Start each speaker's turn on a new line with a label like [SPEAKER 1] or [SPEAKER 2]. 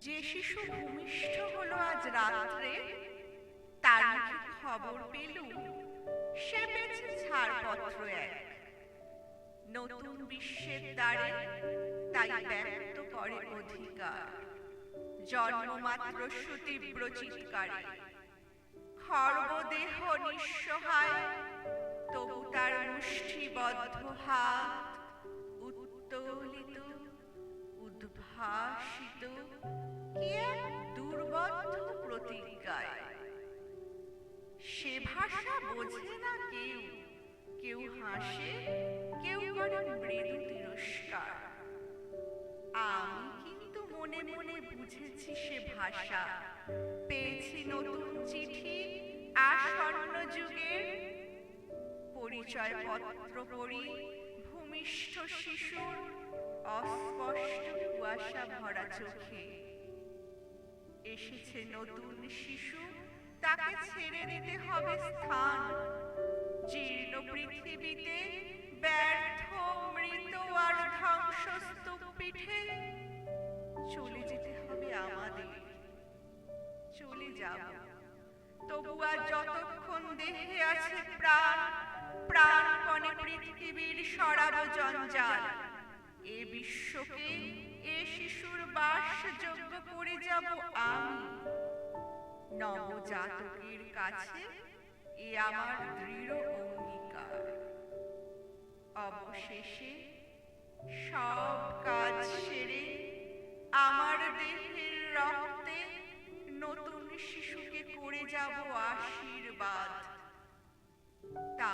[SPEAKER 1] যে শিশু ভূমিষ্ঠ হলো আজ রাত্রে, তার মুখে খবর পেলুম, সে পেয়েছে ছাড়পত্র এক। নতুন বিশ্বের দ্বারে তাই ব্যক্ত করে অধিকার। জন্মমাত্র সুতীব্র চিৎকারে। খর্বদেহ নিঃসহায় মুষ্টিবদ্ধ হাত উত্তোলিত, উদ্ভাসিত দুর্বদ্ধ প্রতিজ্ঞায়? সে ভাষা বোঝে না কেউ। কেউ হাসে, কেউ করে মৃদু তিরস্কার। আমি কিন্তু মনে মনে বুঝেছি সে ভাষা। পেয়েছি পরিচয় পত্র পড়ি ভূমিষ্ঠ শিশুর অস্পষ্ট কুয়াশা ভরা চোখে। এসেছে নতুন শিশু, তাকে ছেড়ে দিতে হবে স্থান। জীর্ণ পৃথিবীতে ব্যর্থ, মৃত আর ধ্বংসস্তূপ পিঠে চলে যেতে হবে আমাদের। চলে যাব। তবু আর যতক্ষণ দেহে আছে প্রাণ সরাব জঞ্জাল। এ বিশ্বকে, এ শিশুর বাসযোগ্য করে যাব আমি। নবজাতকের কাছে এ আমার দৃঢ় অঙ্গীকার। অবশেষে সব কাজ সেরে আমার দেহের রক্তে নতুন শিশুকে করে যাব আশীর্বাদ। তা